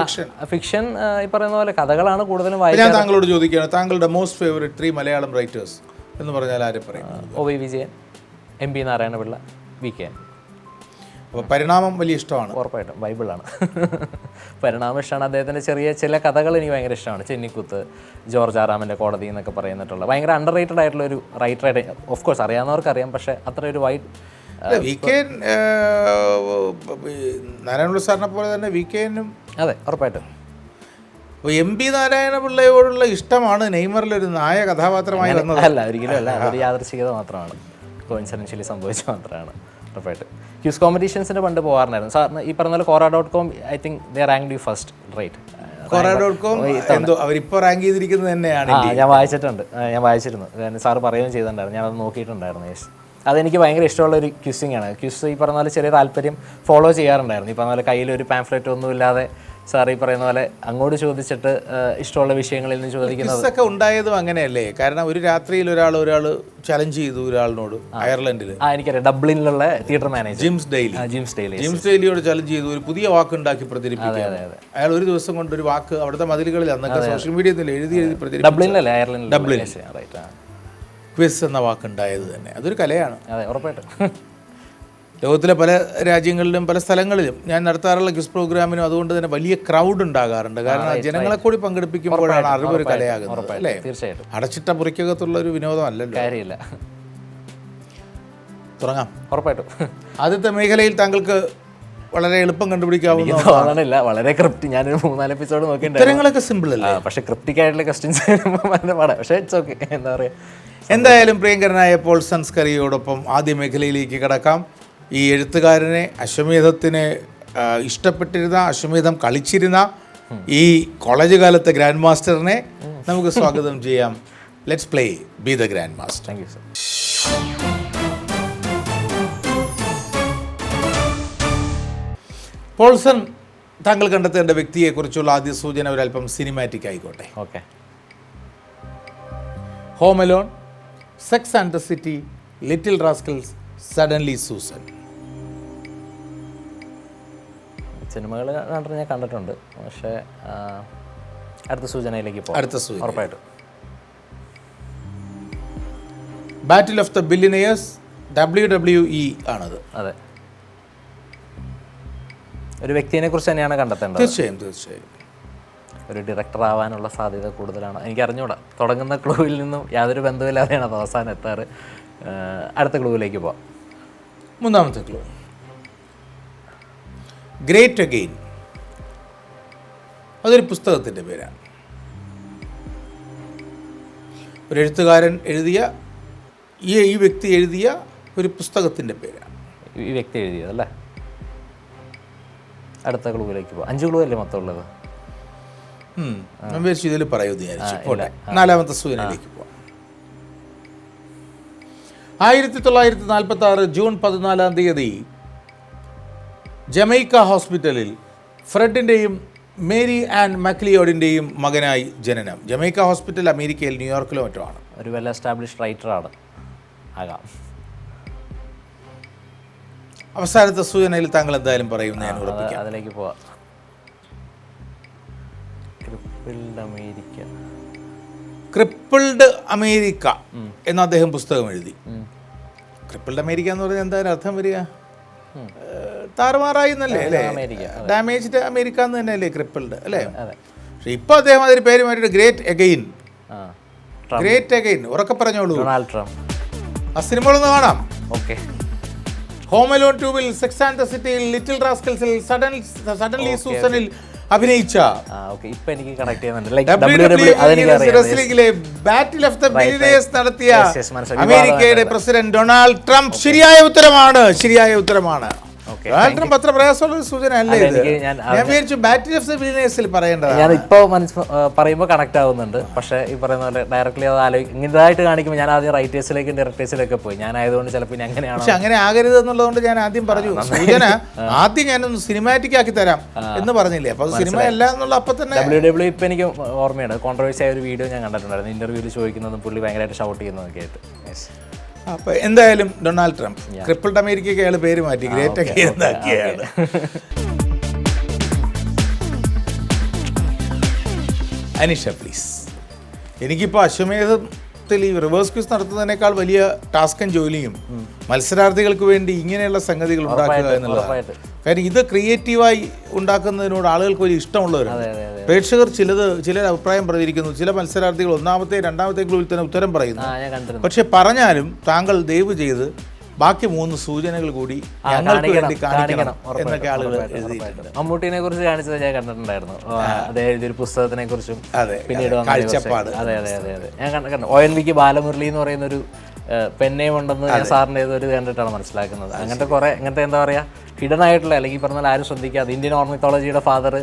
ഫിക്ഷൻ ഫിക്ഷൻ ഈ പറയുന്ന പോലെ കഥകളാണ് കൂടുതലും വായിക്കാൻ താങ്കളോട് ചോദിക്കുകയാണ് താങ്കളുടെ most favourite three Malayalam writers എന്ന് പറഞ്ഞാൽ ആരെ പറയും O V Vijayan M P Narayanapillai V K അപ്പോൾ പരിണാമം വലിയ ഇഷ്ടമാണ്. ഉറപ്പായിട്ടും. ബൈബിളാണ്. പരിണാമം ഇഷ്ടമാണ് അദ്ദേഹത്തിന്റെ ചെറിയ ചില കഥകൾ എനിക്ക് ഭയങ്കര ഇഷ്ടമാണ്. ചെന്നിക്കുത്ത് ജോർജ് ആറാമന്റെ കോടതി എന്നൊക്കെ പറയുന്നിട്ടുള്ള. ഭയങ്കര അണ്ടർ റേറ്റഡ് ആയിട്ടുള്ള ഒരു റൈറ്ററായിട്ട് ഓഫ് കോഴ്സ് അറിയാവുന്നവർക്ക് അറിയാം. പക്ഷേ അത്ര ഒരു വൈഡ് വി കെ നാരായണ സാറിനെ പോലെ തന്നെ വി കെ എനും അതെ ഉറപ്പായിട്ടും. അപ്പോൾ എം പി നാരായണ പിള്ളയോടുള്ള ഇഷ്ടമാണ് നെയ്മറിൽ ഒരു നായ കഥാപാത്രമായി വന്നത്. അല്ല ഒരിക്കലും അല്ല. അതൊരു യാദൃശികത മാത്രമാണ്. കോയിൻസിഡൻഷ്യലി സംഭവിച്ച മാത്രമാണ്. ഉറപ്പായിട്ട്. ക്യൂസ് കോമ്പറ്റീഷൻസിന് പണ്ട് പോകാറുണ്ടായിരുന്നു. സാറിന് ഈ പറഞ്ഞ പോലെ Quora dot com I think they rank you first right Quora dot com എന്തോ അവരിപ്പോൾ റാങ്ക് ചെയ്തിരിക്കുന്നത് തന്നെയാണ് ഞാൻ വായിച്ചിട്ടുണ്ട്. ഞാൻ വായിച്ചിരുന്നു. സാർ സാറ് പറയുകയും ചെയ്തിട്ടുണ്ടായിരുന്നു. ഞാനത് നോക്കിയിട്ടുണ്ടായിരുന്നു യെസ് അതെനിക്ക് ഭയങ്കര ഇഷ്ടമുള്ള ഒരു ക്യൂസിങ് ആണ്. ക്യൂസ് ഈ പറഞ്ഞ പോലെ ചെറിയ താല്പര്യം ഫോളോ ചെയ്യാറുണ്ടായിരുന്നു. ഈ പറഞ്ഞ പോലെ കയ്യിൽ ഒരു പാംഫ്ലെറ്റ് ഒന്നും ഇല്ലാതെ സാർ ഈ പറയുന്ന പോലെ അങ്ങോട്ട് ചോദിച്ചിട്ട് ഇഷ്ടമുള്ള വിഷയങ്ങളിൽ നിന്ന് ചോദിക്കുന്നത് ഒക്കെ ഉണ്ടായതും അങ്ങനെയല്ലേ? കാരണം ഒരു രാത്രിയിൽ ഒരാൾ ഒരാൾ ചലഞ്ച് ചെയ്തു ഒരാളിനോട് അയർലൻഡിൽ ആ എനിക്കറിയാം. ഡബ്ലിനിലുള്ള theatre manager Jims Daly Jims Daly Jims ഡെയിലിയോട് challenge ചെയ്തു ഒരു പുതിയ വാക്ക് ഉണ്ടാക്കി പ്രചരിപ്പിക്കുക അയാൾ ഒരു ദിവസം കൊണ്ട് ഒരു വാക്ക് അവിടുത്തെ മതിലുകളിൽ അന്നൊക്കെ സോഷ്യൽ മീഡിയയിൽ എഴുതി എഴുതി പ്രചരിപ്പിച്ചു ഡബ്ലിനിലല്ലേ? അയർലൻഡിൽ ഡബ്ലിൻ. ക്വിസ് എന്ന വാക്ക് ഉണ്ടായത് തന്നെ. അതൊരു കലയാണ്. അതെ ഉറപ്പായിട്ടും. ലോകത്തിലെ പല രാജ്യങ്ങളിലും പല സ്ഥലങ്ങളിലും ഞാൻ നടത്താറുള്ള ക്വിസ് പ്രോഗ്രാമിനും അതുകൊണ്ട് തന്നെ വലിയ ക്രൗഡ് ഉണ്ടാകാറുണ്ട്. കാരണം ജനങ്ങളെ കൂടി പങ്കെടുപ്പിക്കുമ്പോഴാണ് അറിവ് ഒരു കലയാകുന്നത് അല്ലേ? തീർച്ചയായിട്ടും. അടച്ചിട്ട മുറിക്കകത്തുള്ള ഒരു വിനോദമല്ലല്ലോ. കാര്യമില്ല. തുടങ്ങാം. ഉറപ്പായിട്ടും. ആദ്യത്തെ മേഖലയിൽ താങ്കൾക്ക് വളരെ എളുപ്പം കണ്ടുപിടിക്കാവുന്ന എനിക്ക് തോന്നണില്ല. വളരെ ക്രിപ്റ്റ് ഞാനൊരു മൂന്നാൽ എപ്പിസോഡ് നോക്കിയിട്ടുണ്ട്. സിമ്പിൾ അല്ലേ? പക്ഷേ പക്ഷെ ക്രിപ്റ്റിക് ആയിട്ടുള്ള ക്വസ്റ്റ്യൻസ് പാടാം. പക്ഷേ ഇറ്റ്സ് ഓക്കെ എന്താ പറയുക എന്തായാലും പ്രിയങ്കരനായ പോൾ സൻസ്കറിയോടൊപ്പം ആദ്യ മേഖലയിലേക്ക് കടക്കാം. ഈ എഴുത്തുകാരനെ അശ്വമേധത്തിന് ഇഷ്ടപ്പെട്ടിരുന്ന അശ്വമേധം കളിച്ചിരുന്ന ഈ കോളേജ് കാലത്തെ ഗ്രാൻഡ് മാസ്റ്ററിനെ നമുക്ക് സ്വാഗതം ചെയ്യാം. Let's play be the grand master thank you sir Paulson താങ്കൾ കണ്ടെത്തേണ്ട വ്യക്തിയെക്കുറിച്ചുള്ള ആദ്യ സൂചന ഒരല്പം സിനിമാറ്റിക് ആയിക്കോട്ടെ. Okay home alone sex and the city little rascals suddenly Susan സിനിമകൾ കണ്ടിട്ട് ഞാൻ കണ്ടിട്ടുണ്ട്. പക്ഷേ അടുത്ത സൂചനയിലേക്ക് പോകാം അടുത്ത സൂചന. ഉറപ്പായിട്ടും. Battle of the billionaires W W E ആണത്. അതെ. ഒരു വ്യക്തിയെ കുറിച്ച് തന്നെയാണ് കണ്ടെത്തേണ്ടത്. തീർച്ചയായും തീർച്ചയായും. ഒരു ഡയറക്ടർ ആവാനുള്ള സാധ്യത കൂടുതലാണ്. എനിക്ക് അറിഞ്ഞൂടാ. തുടങ്ങുന്ന ക്ലൂവിൽ നിന്നും യാതൊരു ബന്ധമില്ലാതെയാണ് അത് അവസാനം എത്താറ്. അടുത്ത ക്ലൂവിലേക്ക് പോവാം. മൂന്നാമത്തെ ക്ലൂ ഗ്രേറ്റ് അഗെയിൻ അതൊരു പുസ്തകത്തിന്റെ പേരാണ്. ഒരു എഴുത്തുകാരൻ എഴുതിയ ഈ ഈ വ്യക്തി എഴുതിയ ഒരു പുസ്തകത്തിന്റെ പേരാണ്. ഈ വ്യക്തി എഴുതിയതല്ലേ അടുത്ത ക്ലൂവിലേക്ക് പോകാം അഞ്ച് ക്ലൂ അല്ലേ മൊത്തം ഉള്ളത്? ഉം. ഞാൻ വിചാരിച്ചു ഇതിൽ പറയുമെന്ന് വിചാരിച്ചു. പോട്ടെ. നാലാമത്തെ സൂചനയിലേക്ക് പോവാം. ആയിരത്തി തൊള്ളായിരത്തി നാൽപ്പത്തി ആറ് ജൂൺ പതിനാലാം തീയതി ജമൈക്ക ഹോസ്പിറ്റലിൽ ഫ്രെഡിന്റെയും മേരി ആൻഡ് മക്ലിയോഡിന്റെയും മകനായി ജനനം. ജമൈക്ക ഹോസ്പിറ്റൽ അമേരിക്കയിൽ ന്യൂയോർക്കിലോ മറ്റുമാണ് ഒരു വെൽ എസ്റ്റാബ്ലിഷ്ഡ് റൈറ്ററാണ് ആകാം. അവസാനത്തെ സൂചനയിൽ താങ്കൾ എന്തായാലും പറയും ഞാൻ ഉറപ്പിക്കാം. അതിലേക്ക് പോവാം. ക്രിപ്പിൾഡ് അമേരിക്ക ക്രിപ്പിൾഡ് അമേരിക്ക എന്ന് അദ്ദേഹം പുസ്തകം എഴുതി. ക്രിപ്പിൾഡ് അമേരിക്ക എന്ന് പറഞ്ഞാൽ എന്തായാലും അർത്ഥം വരിക? താറുമാറായി എന്നല്ലേ അല്ലേ? ഡാമേജ്ഡ് അമേരിക്ക എന്ന് തന്നെയല്ലേ ക്രിപ്പിൾഡ് അല്ലേ? പക്ഷെ ഇപ്പൊ അദ്ദേഹം അതിന് പേര് മാറ്റി ഗ്രേറ്റ് എഗൈൻ ഗ്രേറ്റ് എഗൈൻ ഉറക്കെ പറഞ്ഞോളൂ. ആ സിനിമകളൊന്ന് കാണാം. ഓക്കെ. ഹോം അലോൺ ട്യൂബിൽ സെക്സ് ആൻഡ് ദ സിറ്റിയിൽ ലിറ്റിൽ റാസ്കൽസിൽ സഡൻ സഡൻലി സൂസനിൽ അഭിനയിച്ച. ബാറ്റിൽ ഓഫ് ദ ബിലിനേഴ്സ് നടത്തിയ. അമേരിക്കയുടെ പ്രസിഡന്റ് ഡൊണാൾഡ് ട്രംപ് ശരിയായ ഉത്തരമാണ് ശരിയായ ഉത്തരമാണ്. ട്രംപ് അത്ര പ്രയാസമുള്ള സൂചന അല്ലേ ഇത്? ഞാൻ വിചാരിച്ചു ബാറ്റിൽ ഓഫ് ദ ബിലിനേഴ്സിൽ ഞാൻ ഇപ്പോൾ മനസ്സ് പറയുമ്പോൾ കണക്ട് ആവുന്നുണ്ട്. പക്ഷേ ഈ പറയുന്ന പോലെ ഡയറക്ട്ലി അത് ആലോചിക്കും ഇങ്ങനതായിട്ട് കാണിക്കുമ്പോൾ ഞാൻ ആദ്യം റൈറ്റേഴ്സിലേക്കും ഡയറക്ടേഴ്സിലേക്കും പോയി. ഞാൻ ആയതുകൊണ്ട് ചിലപ്പോൾ ഇനി അങ്ങനെയാണ് പക്ഷെ അങ്ങനെ ആകരുത് എന്നുള്ളതുകൊണ്ട് ഞാൻ ആദ്യം പറഞ്ഞു സൂചന ആദ്യം ഞാനൊന്ന് സിനിമാറ്റിക് ആക്കി തരാം എന്ന് പറഞ്ഞില്ലേ? അപ്പൊ അത് സിനിമ അല്ല എന്നുള്ള അപ്പൊ തന്നെ ഡബ്ല്യൂ ഡബ്ല്യൂ ഇപ്പം എനിക്ക് ഓർമ്മയുണ്ട്. കോൺട്രവേഴ്സി ആയ ഒരു വീഡിയോ ഞാൻ കണ്ടിട്ടുണ്ടായിരുന്നു. ഇന്റർവ്യൂവിൽ ചോദിക്കുന്നതും പുള്ളി ഭയങ്കരമായിട്ട് ഷൗട്ട് ചെയ്യുന്നതൊക്കെ ആയിട്ട്. യെസ് അപ്പൊ എന്തായാലും ഡൊണാൾഡ് ട്രംപ് ക്രിപ്പിൾഡ് അമേരിക്കയ്ക്ക് അയാൾ പേര് മാറ്റി ഗ്രേറ്റ് ഒക്കെ എന്താക്കിയാണ് അനിഷ പ്ലീസ് എനിക്കിപ്പോൾ അശ്വമേധത്തിൽ ഈ റിവേഴ്സ് ക്വിസ് നടത്തുന്നതിനേക്കാൾ വലിയ ടാസ്കും ജോലിയും മത്സരാർത്ഥികൾക്ക് വേണ്ടി ഇങ്ങനെയുള്ള സംഗതികൾ ഉണ്ടാക്കുക എന്നുള്ളതാണ്. കാര്യം ഇത് ക്രിയേറ്റീവായി ഉണ്ടാക്കുന്നതിനോട് ആളുകൾക്ക് ഒരു ഇഷ്ടമുള്ളവരാണ്. പ്രേക്ഷകർ ചിലത് ചിലർ അഭിപ്രായം പറഞ്ഞിരിക്കുന്നു ചില മത്സരാർത്ഥികൾ ഒന്നാമത്തെ രണ്ടാമത്തെ ഗ്രൂപ്പിൽ തന്നെ ഉത്തരം പറയുന്നു. പക്ഷെ പറഞ്ഞാലും താങ്കൾ ദയവ് ചെയ്ത് ബാക്കി മൂന്ന് സൂചനകൾ കൂടി ഞങ്ങൾക്ക് വേണ്ടി കാണിക്കണം എന്നൊക്കെ ആളുകൾ എഴുതിയിട്ടുണ്ട്. മമ്മൂട്ടിനെ കുറിച്ച് കാണിച്ചത് ഞാൻ കണ്ടിട്ടുണ്ടായിരുന്നു. അതായത് ഒരു പുസ്തകത്തിനെ കുറിച്ചും പിന്നീട്. കാഴ്ചപ്പാട്. അതെ അതെ അതെ അതെ. ഞാൻ കണ്ട ഒ എൻ വിക്ക് ബാലമുരളി എന്ന് പറയുന്ന ഒരു പെന്നയും ഉണ്ടെന്ന് ഞാൻ സാറിന്റെ ഒരു കണ്ടിട്ടാണ് മനസ്സിലാക്കുന്നത്. അങ്ങനത്തെ കുറെ അങ്ങനത്തെ എന്താ പറയാ ഹിഡൻ ആയിട്ടുള്ള അല്ലെങ്കിൽ പറഞ്ഞാൽ ആരും ശ്രദ്ധിക്കാതെ ഇന്ത്യൻ ഓർമിത്തോളജിയുടെ ഫാദർ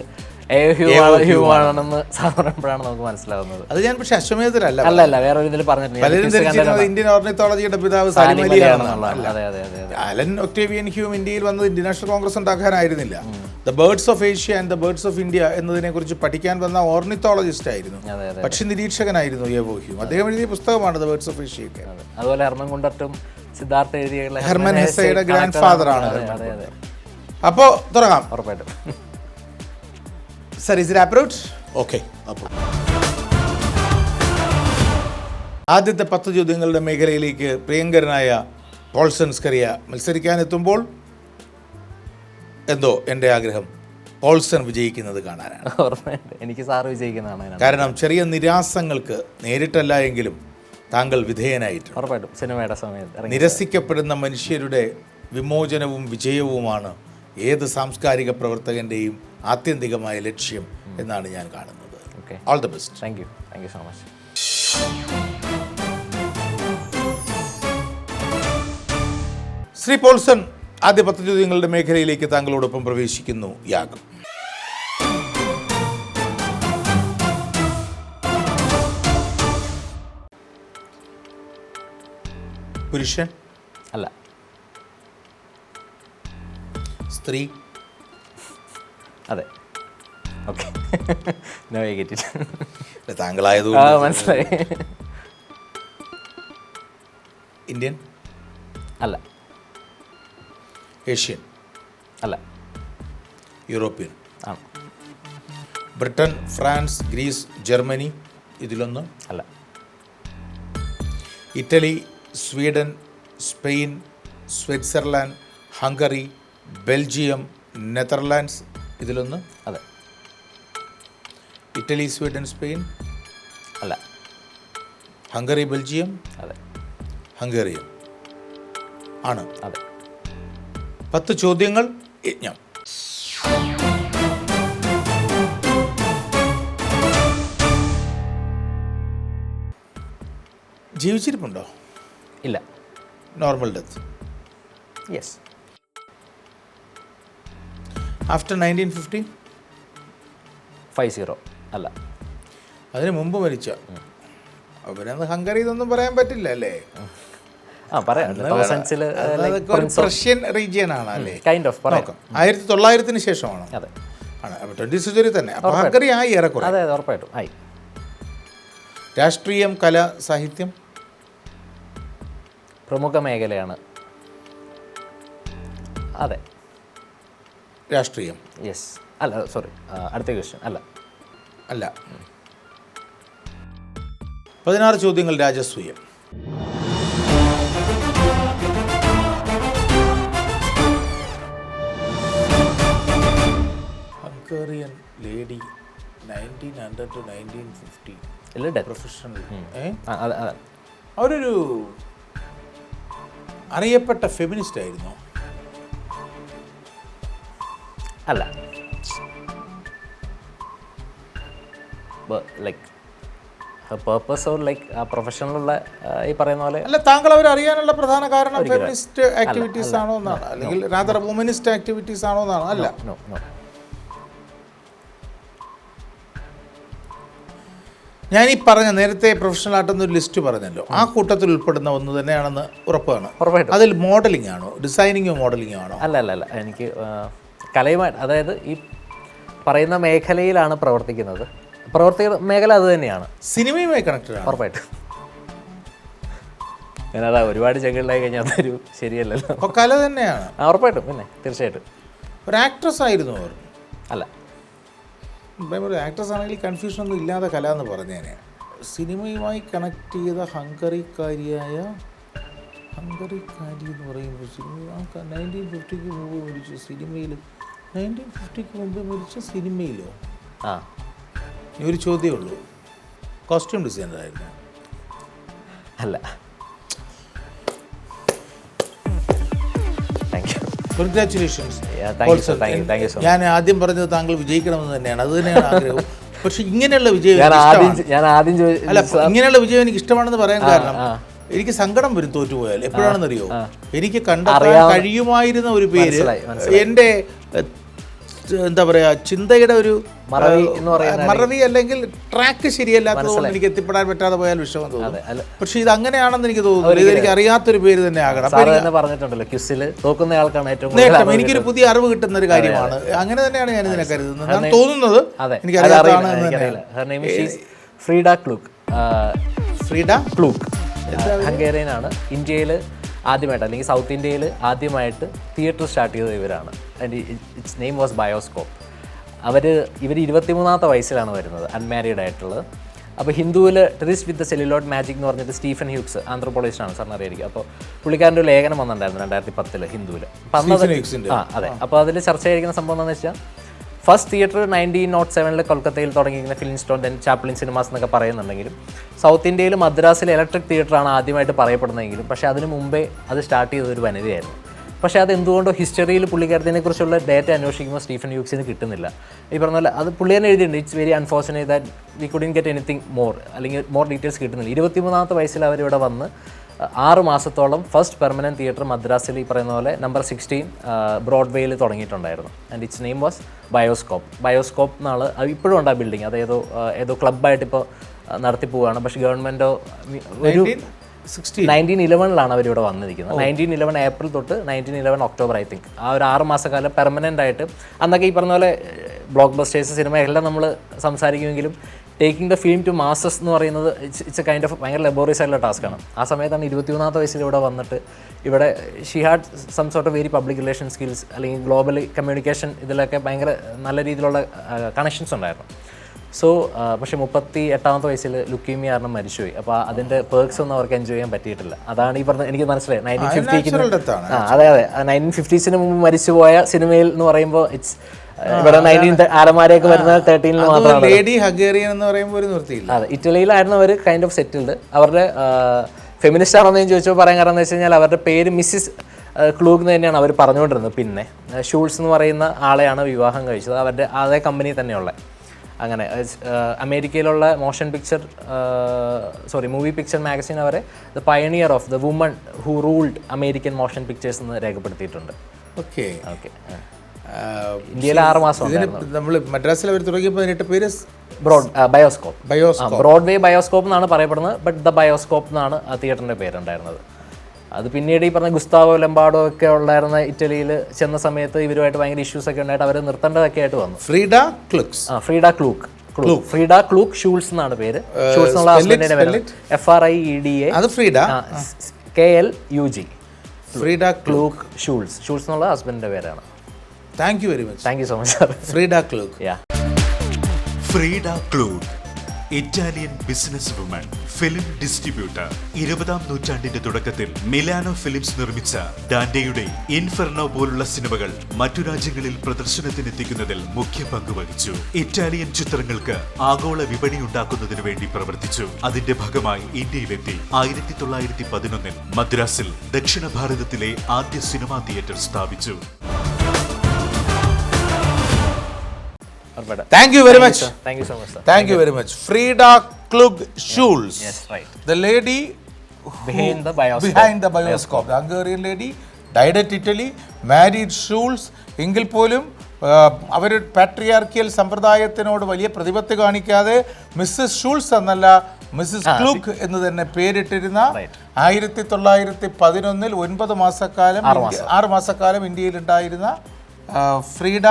ആണെന്ന് സാറിനപ്പോഴാണ് നമുക്ക് മനസ്സിലാവുന്നത്. അത് ഞാൻ പക്ഷെ അശ്വമേധത്തിലല്ല അല്ല അല്ല വേറെ ഒരു ഇതിൽ പറഞ്ഞിട്ടുണ്ട് ഇന്ത്യൻ ഓർണിത്തോളജിയുടെ പിതാവ് അലൻ ഒക്ടേവിയൻ ഹ്യൂം ഇന്ത്യയിൽ വന്നത് Indian national congress ഉണ്ടാക്കാനായിരുന്നില്ല. The birds of Asia and the birds of India എന്നതിനെ കുറിച്ച് പഠിക്കാൻ വന്ന ഓർണിത്തോളജിസ്റ്റ് ആയിരുന്നു. പക്ഷി നിരീക്ഷകനായിരുന്നു യേവോ ഹ്യൂം അദ്ദേഹം എഴുതിയ പുസ്തകമാണ് ദ ബേർഡ്സ് ഓഫ് ഏഷ്യ ഒക്കെ. അതുപോലെ ഹെർമൻ കുണ്ടട്ടും സിദ്ധാർത്ഥ എഴുതിയ ഹെർമൻ ഹെസയുടെ ആണ് ഹെർമൻ അതെ അതെ. അപ്പോൾ തുടങ്ങാം. ഉറപ്പായിട്ടും. സർ ഇസ് അപ്രോച്ച് ഓക്കെ അപ്പോൾ ആദ്യത്തെ പത്ത് ചോദ്യങ്ങളുടെ മേഖലയിലേക്ക് പ്രിയങ്കരനായ പോൾസൺ സ്കറിയ മത്സരിക്കാനെത്തുമ്പോൾ എന്തോ എന്റെ ആഗ്രഹം. പോൾസൺ വിജയിക്കുന്നത് കാണാനാണ്. എനിക്ക് സാർ വിജയിക്കുന്നതാണ് കാരണം ചെറിയ നിരാസങ്ങൾക്ക് നേരിട്ടല്ല എങ്കിലും താങ്കൾ വിധേയനായിട്ടുണ്ട്. ഉറപ്പായിട്ടും. സിനിമയുടെ സമയത്ത് നിരസിക്കപ്പെടുന്ന മനുഷ്യരുടെ വിമോചനവും വിജയവുമാണ് ഏത് സാംസ്കാരിക പ്രവർത്തകന്റെയും ആത്യന്തികമായ ലക്ഷ്യം എന്നാണ് ഞാൻ കാണുന്നത്. Okay all the best thank you thank you so much Shri Paulson ആദ്യ പത്ത് ചോദ്യങ്ങളുടെ മേഖലയിലേക്ക് താങ്കളോടൊപ്പം പ്രവേശിക്കുന്നു. യാഗം. പുരുഷൻ? അല്ല. സ്ത്രീ. അതെ. ഓക്കെ. താങ്കളായതുകൊണ്ട് മനസ്സിലായി. ഇന്ത്യൻ? അല്ല. ഏഷ്യൻ? അല്ല. യൂറോപ്യൻ? ആണ്. ബ്രിട്ടൻ ഫ്രാൻസ് ഗ്രീസ് ജർമ്മനി ഇതിലൊന്നും? അല്ല. Italy Sweden Spain Switzerland Hungary Belgium Netherlands ഇതിലൊന്ന് അതെ. ഇറ്റലി സ്വീഡൻ സ്പെയിൻ അല്ല. ഹംഗറി ബെൽജിയം അതെ. ഹംഗേറിയൻ ആണ്. അതെ. പത്ത് ചോദ്യങ്ങൾ യജ്ഞം. ജീവിച്ചിരിപ്പുണ്ടോ? ഇല്ല. Normal death yes after nineteen fifty five zero അല്ല. അതിന് മുമ്പ് മരിച്ച. അവരന്ന് ഹംഗറി ഇതൊന്നും പറയാൻ പറ്റില്ല അല്ലേ? റീജിയൻ ആണ് അല്ലേ? ആയിരത്തി തൊള്ളായിരത്തിന് ശേഷമാണ്? ആണ്. സെഞ്ചുറി തന്നെ. അപ്പോൾ ഹംഗറി ആയി ഏറെക്കുറെ. അതെ ഉറപ്പായിട്ടും. ആയി. രാഷ്ട്രീയം കല സാഹിത്യം? പ്രമുഖ മേഖലയാണ്. അതെ. രാഷ്ട്രീയം. യെസ് അല്ല സോറി അടുത്ത ക്വസ്റ്റ്യൻ അല്ല. അല്ല. പതിനാറ് ചോദ്യങ്ങൾ രാജസൂയം Hungarian lady nineteen hundred two nineteen fifty professional അവരൊരു അറിയപ്പെട്ട ഫെമിനിസ്റ്റ് ആയിരുന്നു. അല്ല. ലൈക്ക് പേർപ്പസ് ഓർ ലൈക്ക് പ്രൊഫഷണലുള്ള ഈ പറയുന്ന പോലെ അല്ല താങ്കൾ അവർ അറിയാനുള്ള പ്രധാന കാരണം ഫെമിനിസ്റ്റ് ആക്ടിവിറ്റീസ് ആണോ എന്നാണ്. അല്ലെങ്കിൽ രാതർ വുമനിസ്റ്റ് ആക്ടിവിറ്റീസ് ആണോ എന്നാണ്. അല്ല. നോ നോ ഞാൻ ഈ പറഞ്ഞ നേരത്തെ പ്രൊഫഷണൽ ആയിട്ടെന്ന് ഒരു ലിസ്റ്റ് പറഞ്ഞല്ലോ. ആ കൂട്ടത്തിൽ ഉൾപ്പെടുന്ന ഒന്ന് തന്നെയാണെന്ന് ഉറപ്പാണ്. അതിൽ മോഡലിംഗ് ആണോ? ഡിസൈനിങ്ങോ മോഡലിംഗോ ആണോ? അല്ല അല്ല അല്ല. എനിക്ക് കലയുമായി അതായത് ഈ പറയുന്ന മേഖലയിലാണ് പ്രവർത്തിക്കുന്നത്. പ്രവർത്തി മേഖല അത് തന്നെയാണ്. സിനിമയുമായി കണക്റ്റഡ് ഉറപ്പായിട്ടും. ഞാനതാ ഒരുപാട് ചെങ്കളിലായി കഴിഞ്ഞാൽ അതൊരു ശരിയല്ലല്ലോ. കല തന്നെയാണ്. ഉറപ്പായിട്ടും. പിന്നെ തീർച്ചയായിട്ടും. ഒരു ആക്ട്രസ് ആയിരുന്നു അവർ. അല്ല. ഒരു ആക്ട്രസ് ആണെങ്കിൽ കൺഫ്യൂഷൻ ഒന്നും ഇല്ലാതെ കല എന്ന് പറഞ്ഞേനെ. സിനിമയുമായി കണക്ട് ചെയ്ത ഹംഗറിക്കാരിയായ ഹംഗറിക്കാരി എന്ന് പറയുമ്പോൾ സിനിമ നയന്റീൻ ഫിഫ്റ്റിക്ക് മുമ്പ് മരിച്ച സിനിമയിൽ നയന്റീൻ ഫിഫ്റ്റിക്ക് മുമ്പ് മരിച്ച സിനിമയിലോ ആ. ഇനി ഒരു ചോദ്യമേ ഉള്ളൂ. കോസ്റ്റ്യൂം ഡിസൈനർ ആയിരുന്നു. അല്ല. കൺഗ്രാറ്റുലേഷൻസ്. ഞാൻ ആദ്യം പറഞ്ഞത് താങ്കൾ വിജയിക്കണമെന്ന് തന്നെയാണ്. അത് തന്നെയാണ് ആഗ്രഹം. പക്ഷെ ഇങ്ങനെയുള്ള വിജയം ഞാൻ ആദ്യം അല്ല ഇങ്ങനെയുള്ള വിജയം എനിക്ക് ഇഷ്ടമാണെന്ന് പറയാൻ കാരണം എനിക്ക് സങ്കടം വരും തോറ്റുപോയാൽ. എപ്പോഴാണെന്നറിയോ? എനിക്ക് കണ്ടെത്താൻ കഴിയുമായിരുന്ന ഒരു പേര്. എന്റെ എന്താ പറയാ ചിന്തയുടെ ഒരു മറവി എന്ന് പറയുന്ന മറവി അല്ലെങ്കിൽ ട്രാക്ക് ശരിയല്ലാത്തതുകൊണ്ട് എനിക്ക് എത്തിപ്പെടാൻ പറ്റാതെ പോയാൽ വിഷമം തോന്നുന്നു തോന്നും പക്ഷെ ഇത് അങ്ങനെയാണെന്ന് എനിക്ക് തോന്നുന്നു. ഇത് എനിക്ക് അറിയാത്തൊരു പേര് തന്നെ ആകണം. പറഞ്ഞിട്ടുണ്ടല്ലോ ക്യുസിൽ ഏറ്റവും നേട്ടം. എനിക്കൊരു പുതിയ അറിവ് കിട്ടുന്ന ഒരു കാര്യമാണ്. അങ്ങനെ തന്നെയാണ് ഞാൻ ഇതിനെ കരുതുന്നത്. ഞാൻ തോന്നുന്നത് എനിക്ക് she's Frieda Klug Frieda Klug Hungarian ആണ് ഇന്ത്യയിൽ ആദ്യമായിട്ട് അല്ലെങ്കിൽ സൗത്ത് ഇന്ത്യയിൽ ആദ്യമായിട്ട് തിയേറ്റർ സ്റ്റാർട്ട് ചെയ്തത് ഇവരാണ്. And its name was bioscope അവർ ഇവർ ഇരുപത്തിമൂന്നാമത്തെ വയസ്സിലാണ് വരുന്നത് അൺമാരീഡ് ആയിട്ടുള്ളത്. അപ്പോൾ ഹിന്ദുവിൽ tryst with the celluloid magic എന്ന് പറഞ്ഞിട്ട് സ്റ്റീഫൻ ഹ്യൂക്സ് ആന്ത്രോപോളജിസ്റ്റാണ് സാറിന് അറിയായിരിക്കും. അപ്പോൾ പുള്ളിക്കാരന്റെ ഒരു ലേഖനം വന്നിട്ടുണ്ടായിരുന്നു രണ്ടായിരത്തി പത്തിൽ ഹിന്ദുവിൽ അപ്പം അന്ന്. ആ അതെ. അപ്പോൾ അതിൽ ചർച്ച ചെയ്തിരിക്കുന്ന സംഭവം എന്താണെന്ന് വെച്ചാൽ ഫസ്റ്റ് തിയേറ്റർ നയന്റീൻ നോട്ട് സെവനിൽ കൊൽക്കത്തയിൽ തുടങ്ങിയിരിക്കുന്ന Elphinstone then Chaplin cinemas എന്നൊക്കെ പറയുന്നുണ്ടെങ്കിലും സൗത്ത് ഇന്ത്യയിൽ മദ്രാസിൽ ഇലക്ട്രിക് തിയേറ്ററാണ് ആദ്യമായിട്ട് പറയപ്പെടുന്നതെങ്കിലും പക്ഷേ അതിന് മുമ്പേ അത് സ്റ്റാർട്ട് ചെയ്തൊരു വനിതയായിരുന്നു. പക്ഷേ അത് എന്തുകൊണ്ടോ ഹിസ്റ്ററിയിൽ പുള്ളിക്കാരത്തിനെ കുറിച്ചുള്ള ഡേറ്റ അന്വേഷിക്കുമ്പോൾ സ്റ്റീഫൻ യൂക്സിന് കിട്ടുന്നില്ല. ഈ പറഞ്ഞ പോലെ അത് പുള്ളി തന്നെ എഴുതിയിട്ടുണ്ട്. It's very unfortunate that we couldn't get anything more അല്ലെങ്കിൽ മോർ ഡീറ്റെയിൽസ് കിട്ടുന്നില്ല. ഇരുപത്തിമൂന്നാമത്തെ വയസ്സിൽ അവരിവിടെ വന്ന് ആറ് മാസത്തോളം ഫസ്റ്റ് പെർമനന്റ് തിയേറ്റർ മദ്രാസിൽ ഈ പറയുന്ന പോലെ നമ്പർ സിക്സ്റ്റീൻ ബ്രോഡ്വേയിൽ തുടങ്ങിയിട്ടുണ്ടായിരുന്നു. And its name was bioscope bioscope എന്നാണ് അത് ഇപ്പോഴും ഉണ്ട് ആ ബിൽഡിംഗ് അത് ഏതോ ഏതോ ക്ലബ്ബായിട്ട് ഇപ്പോൾ നടത്തി പോവുകയാണ് പക്ഷേ ഗവൺമെന്റോ ഒരു നയന്റീൻ ഇലവനിലാണ് അവരിവിടെ വന്നിരിക്കുന്നത്. നയന്റീൻ ഇലവൻ ഏപ്രിൽ തൊട്ട് nineteen eleven October I think ആ ഒരു ആറ് മാസക്കാലം പെർമനന്റ് ആയിട്ട് അന്നൊക്കെ ഈ പറഞ്ഞ പോലെ ബ്ലോക്ക് ബസ്റ്റേഴ്സ് സിനിമ എല്ലാം നമ്മൾ സംസാരിക്കുമെങ്കിലും taking the film to masters എന്ന് പറയുന്നത് it's it's a kind of ഭയങ്കര ലബോറിയസ് ആയിട്ടുള്ള ടാസ്ക്കാണ് ആ സമയത്താണ് ഇരുപത്തിമൂന്നാമത്തെ വയസ്സിൽ ഇവിടെ വന്നിട്ട് ഇവിടെ she had some sort of very public relation skills അല്ലെങ്കിൽ ഗ്ലോബൽ കമ്മ്യൂണിക്കേഷൻ ഇതിലൊക്കെ ഭയങ്കര നല്ല രീതിയിലുള്ള കണക്ഷൻസ് ഉണ്ടായിരുന്നു. സോ പക്ഷേ മുപ്പത്തി എട്ടാമത്തെ വയസ്സിൽ ലുക്കീമിയ കാരണം മരിച്ചുപോയി. അപ്പോൾ അതിന്റെ പേർക്സ് ഒന്നും അവർക്ക് എൻജോയ് ചെയ്യാൻ പറ്റിയിട്ടില്ല. അതാണ് ഈ പറഞ്ഞത് എനിക്ക് മനസ്സിലായി. നയന്റീൻ ഫിഫ്റ്റിക്ക് അതെ അതെ. നയന്റീൻ ഫിഫ്റ്റീസിന് മുമ്പ് മരിച്ചുപോയ സിനിമയിൽ എന്ന് പറയുമ്പോൾ ഇറ്റ്സ് ഇവിടെ നയന്റീൻ വരുന്നത് തേർട്ടീനിൽ മാത്രമാണ്. ലേഡി ഹഗേറിയൻ എന്ന് പറയുമ്പോൾ ഒരു നിർത്തിയില്ല അതെ ഇറ്റലിയിലായിരുന്നു അവർ കൈൻഡ് ഓഫ് സെറ്റിൽഡ് അവരുടെ ഫെമിനിസ്റ്റ് ആണെന്ന് ഞാൻ ചോദിച്ചപ്പോൾ പറയാൻ കാരണം എന്ന് വെച്ച് കഴിഞ്ഞാൽ അവരുടെ പേര് മിസ്സിസ് ക്ലൂഗ് എന്ന് തന്നെയാണ് അവർ പറഞ്ഞുകൊണ്ടിരുന്നത്. പിന്നെ ഷൂൾസ് എന്ന് പറയുന്ന ആളെയാണ് വിവാഹം കഴിച്ചത്. അവരുടെ അതേ കമ്പനി തന്നെയുള്ള. അങ്ങനെ അമേരിക്കയിലുള്ള motion picture sorry movie picture magazine അവരെ the pioneer of the woman who ruled American motion pictures എന്ന് രേഖപ്പെടുത്തിയിട്ടുണ്ട്. ഓക്കെ ഓക്കെ ഇന്ത്യയിൽ ആറ് മാസം നമ്മൾ മദ്രാസിൽ അവർ തുടങ്ങിയപ്പോൾ അതിനിട്ട് പേര് broad bioscope. Bioscope. Broadway bioscope എന്നാണ് പറയപ്പെടുന്നത് ബട്ട് ദ ബയോസ്കോപ്പ് എന്നാണ് ആ തിയേറ്ററിന്റെ പേരുണ്ടായിരുന്നത്. അത് പിന്നീട് ഈ പറഞ്ഞ ഗുസ്താവോ ലംബാഡോ ഒക്കെ ഉണ്ടായിരുന്ന ഇറ്റലിയിൽ ചെന്ന സമയത്ത് ഇവരുമായിട്ട് ഭയങ്കര ഇഷ്യൂസ് ഒക്കെ ഉണ്ടായിട്ട് അവർ നിർത്തേണ്ടതൊക്കെ ആയിട്ട് വന്നു. Frieda Klugs. ആ Frieda Klug Frieda Klug Schulz എന്നാണ് പേര്. ഷൂൾസ് എന്നുള്ള ഹസ്ബൻഡിന്റെ പേര് F R I E D A Frieda? K L U G Frieda Klug. Schulz. Schulz എന്നുള്ള ഹസ്ബൻഡിന്റെ പേരാണ്. Thank you very much thank you so much sir Frieda Klug yeah Frieda Klug Italian business woman film distributor ഇരുപതാം നൂറ്റാണ്ടിന്റെ തുടക്കത്തിൽ Milano films നിർമ്മിച്ച ഡാൻഡയുടെ inferno പോലുള്ള സിനിമകൾ മറ്റു രാജ്യങ്ങളിൽ പ്രദർശനത്തിനെത്തിക്കുന്നതിൽ മുഖ്യ പങ്ക് വഹിച്ചു. ഇറ്റാലിയൻ ചിത്രങ്ങൾക്ക് ആഗോള വിപണി ഉണ്ടാക്കുന്നതിന് വേണ്ടി പ്രവർത്തിച്ചു. അതിന്റെ ഭാഗമായി ഇന്ത്യയിലെത്തി ആയിരത്തി തൊള്ളായിരത്തി പതിനൊന്നിൽ മദ്രാസിൽ ദക്ഷിണ ഭാരതത്തിലെ ആദ്യ സിനിമാ തിയേറ്റർ സ്ഥാപിച്ചു. Thank you very much thank you so much thank you very much Frieda Klug Schulz the lady behind the bioscope behind the bioscope Hungarian lady died at Italy married Schulz എങ്കിൽ പോലും അവർ patriarchal സമ്പ്രദായത്തിനോട് വലിയ പ്രതിപത്തി കാണിക്കാതെ Mrs Schulz എന്നല്ല Mrs Klug എന്ന് തന്നെ പേരിട്ടിരുന്ന. ആയിരത്തി തൊള്ളായിരത്തി പതിനൊന്നിൽ ഒൻപത് മാസക്കാലം ആറ് മാസക്കാലം ഇന്ത്യയിൽ ഉണ്ടായിരുന്ന ഫ്രീഡ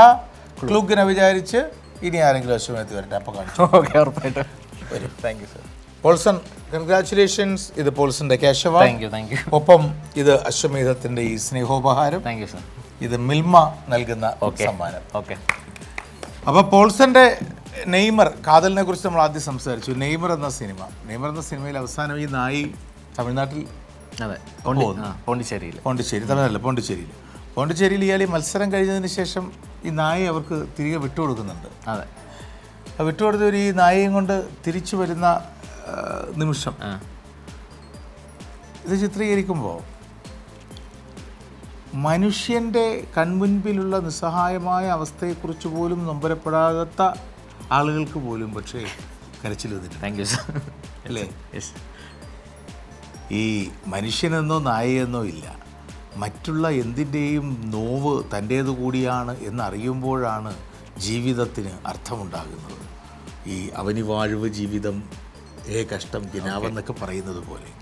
ക്ലുഗിനെ വിചാരിച്ച് ഇനി ആരെങ്കിലും അശ്വമേധത്തിൽ വരട്ടെ അപ്പോൾ കാണിച്ചു. ഓക്കെ ഉറപ്പായിട്ടും. Thank you sir Paulson congratulations ഇത് പോൾസന്റെ Keshava. Thank you thank you ഒപ്പം ഇത് അശ്വമേധത്തിന്റെ ഈ സ്നേഹോപഹാരം. താങ്ക് യു സർ ഇത് മിൽമ നൽകുന്ന സമ്മാനം. ഓക്കെ. അപ്പോൾ പോൾസന്റെ നെയ്മർ കാതലിനെ കുറിച്ച് നമ്മൾ ആദ്യം സംസാരിച്ചു. നെയ്മർ എന്ന സിനിമ. നെയ്മർ എന്ന സിനിമയിൽ അവസാനം ഈ നായി തമിഴ്നാട്ടിൽ അതെ. പോണ്ടിച്ചേരിയിൽ. പോണ്ടിച്ചേരി തമിഴ്നാട്ടിൽ പോണ്ടിച്ചേരിയിൽ. പോണ്ടിച്ചേരിയിൽ ഇയാൾ മത്സരം കഴിഞ്ഞതിന് ശേഷം ഈ നായെ അവർക്ക് തിരികെ വിട്ടുകൊടുക്കുന്നുണ്ട്. അതെ. ആ വിട്ടുകൊടുത്തവർ ഈ നായയും കൊണ്ട് തിരിച്ചു വരുന്ന നിമിഷം ഇത് ചിത്രീകരിക്കുമ്പോൾ മനുഷ്യന്റെ കൺമുൻപിലുള്ള നിസ്സഹായമായ അവസ്ഥയെക്കുറിച്ച് പോലും നൊമ്പരപ്പെടാത്ത ആളുകൾക്ക് പോലും പക്ഷേ കരച്ചിൽ വന്നിട്ടുണ്ട്. താങ്ക് യു സർ അല്ലേ? ഈ മനുഷ്യനെന്നോ നായയെന്നോ ഇല്ല. മറ്റുള്ള എന്തിന്റെയും നോവ് തന്റേത് കൂടിയാണ് എന്നറിയുമ്പോഴാണ് ജീവിതത്തിന് അർത്ഥമുണ്ടാകുന്നത്. ഈ അവനി വാഴവ് ജീവിതം ഏ കഷ്ടം കിനാവെന്നൊക്കെ പറയുന്നത് പോലെ.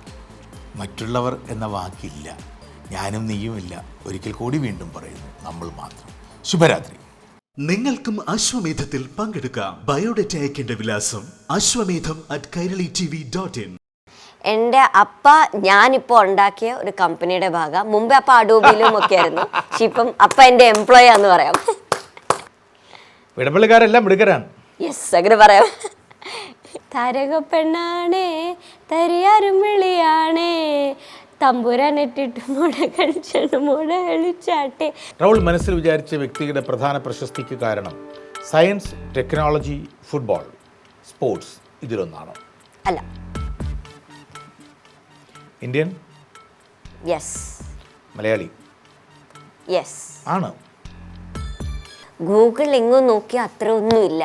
മറ്റുള്ളവർ എന്ന വാക്കില്ല. ഞാനും നീയുമില്ല ഒരിക്കൽ കൂടി വീണ്ടും പറയുന്നു നമ്മൾ മാത്രം. ശുഭരാത്രി. നിങ്ങൾക്കും അശ്വമേധത്തിൽ പങ്കെടുക്കാം. ബയോഡേറ്റ അയക്കേണ്ട വിലാസം Ashwamedham at Kairali T V dot in. എന്റെ അപ്പ ഞാനിപ്പോൾ ഉണ്ടാക്കിയ ഒരു കമ്പനിയുടെ ഭാഗം. മുമ്പേ അപ്പ അഡോബിയിലും ഒക്കെ ആയിരുന്നു. പക്ഷെ ഇപ്പം അപ്പ എന്റെ എംപ്ലോയി ആന്ന് പറയാം. ഇടപള്ളിക്കാരെല്ലാം മിടുക്കരാണ്. യെസ് അങ്ങനെ പറയാം. തരക പെണ്ണാണേ തരിയാരും വിളിയാണേ തമ്പുരാനിട്ടിട്ട് മുട കളിച്ചാണ് മുട കളിച്ചാട്ടെ. റൗൾ മനസ്സിൽ വിചാരിച്ച വ്യക്തിയുടെ പ്രധാന പ്രശസ്തിക്ക് കാരണം സയൻസ് ടെക്നോളജി ഫുട്ബോൾ സ്പോർട്സ് ഇതിലൊന്നാണ്. അല്ല ഇന്ത്യൻ യെസ് മലയാളി? യെസ് ആണ്. ഗൂഗിൾ എങ്ങും നോക്കി അത്ര ഒന്നുമില്ല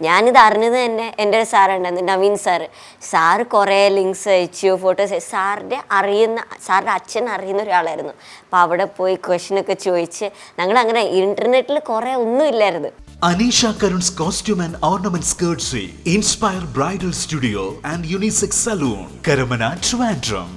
ഞാനിത് അറിഞ്ഞത് തന്നെ എന്റെ ഒരു സാറുണ്ടായിരുന്നു നവീൻ സാറ് സാറ് കുറേ ലിങ്ക്സ് അയച്ചു ഫോട്ടോസ് അയച്ചു. സാറിന്റെ അറിയുന്ന സാറിന്റെ അച്ഛൻ അറിയുന്ന ഒരാളായിരുന്നു. അപ്പോൾ അവിടെ പോയി ക്വസ്റ്റ്യനൊക്കെ ചോദിച്ച് ഞങ്ങൾ അങ്ങനെ ഇന്റർനെറ്റിൽ കുറേ ഒന്നുമില്ലായിരുന്നു Aneesha Karun's costume and ornament skirtsy inspire bridal studio and unisex salon Karamana Trivandrum